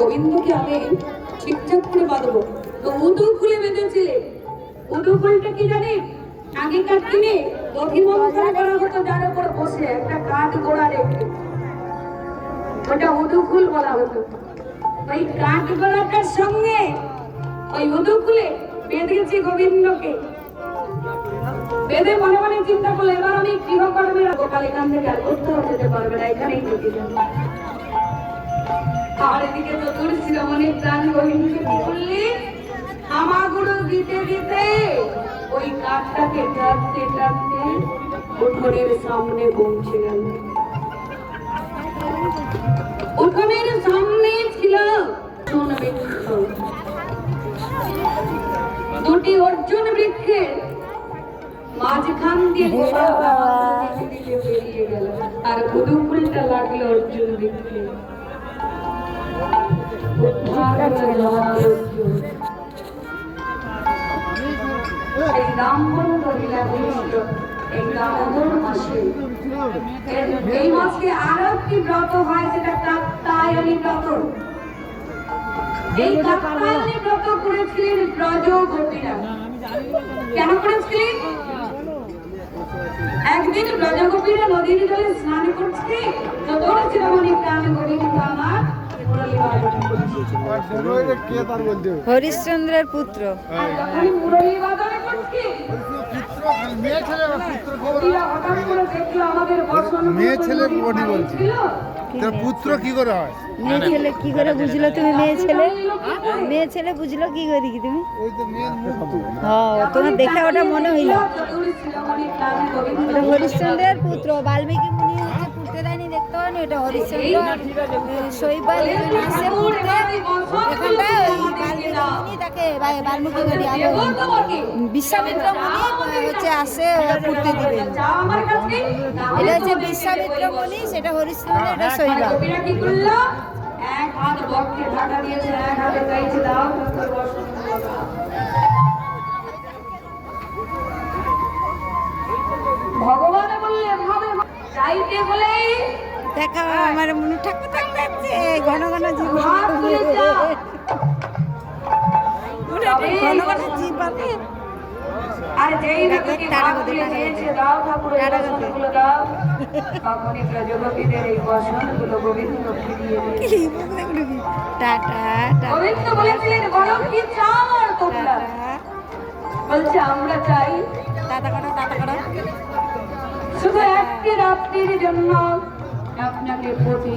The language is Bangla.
গোবিন্দকে আমি ঠিকঠাক করে বাঁধবো। তো উদু খুলে বেঁধেছিলে। উদু ফুলটা কি জানি? আগেকার দিনে দধি করা হতো, যার উপর বসে একটা কাঠ গোড়া রেখে। ওটা উদু ফুল বলা হতো। ওই কাঠ গোড়াটার সঙ্গে ওই উদু খুলে বেঁধেছি গোবিন্দকে। বেঁধে মনে মনে চিন্তা করলে, এবার আমি গৃহকর্মের গোপাল এখান থেকে আর কোথাও যেতে পারবে না, এখানেই থেকে এদিকে তো প্রাণ গোবিন্দকে কি করলি হামাগুড়ো দিতে দিতে ওই কাঠটাকে টানতে টানতে উঠোনের সামনে পৌঁছে গেল। উঠোনের সামনে ছিল বৃক্ষ। দুটি অর্জুন বৃক্ষের মাঝখান দিয়ে বেরিয়ে গেল। আর গুদু ফুলটা লাগল অর্জুন বৃক্ষে। উদ্ধার হয়ে এই দামোদর করিলা কৃষ্ণ, এই দামোদর মাসে এই মাসে আরও একটি ব্রত হয় সেটা কাত্তায়নী ব্রত এই কাত্তায়নী ব্রত করেছিলেন ব্রজ গোপীরা কেন করেছিলেন একদিন ব্রজগোপীরা নদীর জলে স্নান করছে তো দৌড়েছিল মনে প্রাণ গোবিন্দ আমার হরিশ্চন্দ্রের পুত্র। মেয়ে ছেলে পুত্র বডি বলছি। কি করে হয়? মেয়ে ছেলে কি করে বুঝলো তুমি? মেয়ে ছেলে? মেয়ে ছেলে বুঝলো কি করে কি তুমি? তোমার দেখে ওটা মনে হইল। মনে ওটা হরিশ্চন্দ্রের পুত্র বাল্মীকি মুনি হচ্ছে পুড়তে দেয়নি দেখতে পারেনি ওটা হরিশ্চন্দ্র শৈবাল আসে বাল্মীকি মুনি আগে বিশ্বামিত্র মুনি হচ্ছে আসে পুড়তে দিবেন। যাও আমার কাছে এটা হচ্ছে বিশ্বামিত্র মুনি সেটা হরিশ্চন্দ্র এটা শৈবাল গোপীরা কি করল এক হাত বক্ষে ঢাকা দিয়েছে এক হাতে চাইছে দাও ঠাকুর বসন করো। ভগবান বললে ভাবে চাইতে বলে দেখা আমার মনে ঠাকুর থাকতে ঘন ঘন জীব আর যেই না তুমি হাত তুলে দিয়েছে দাও ঠাকুর এই দাও। তখনই প্রজগতিদের এই বসনগুলো গোবিন্দ ফিরিয়ে দিয়েছে। কি বুঝলে এগুলো কি? Tata tata. গোবিন্দ বলেছিলেন বলো কি চাও আর তোমরা? বলছে আমরা চাই শুধু একটি রাত্রির জন্য। আপনাকে প্রতি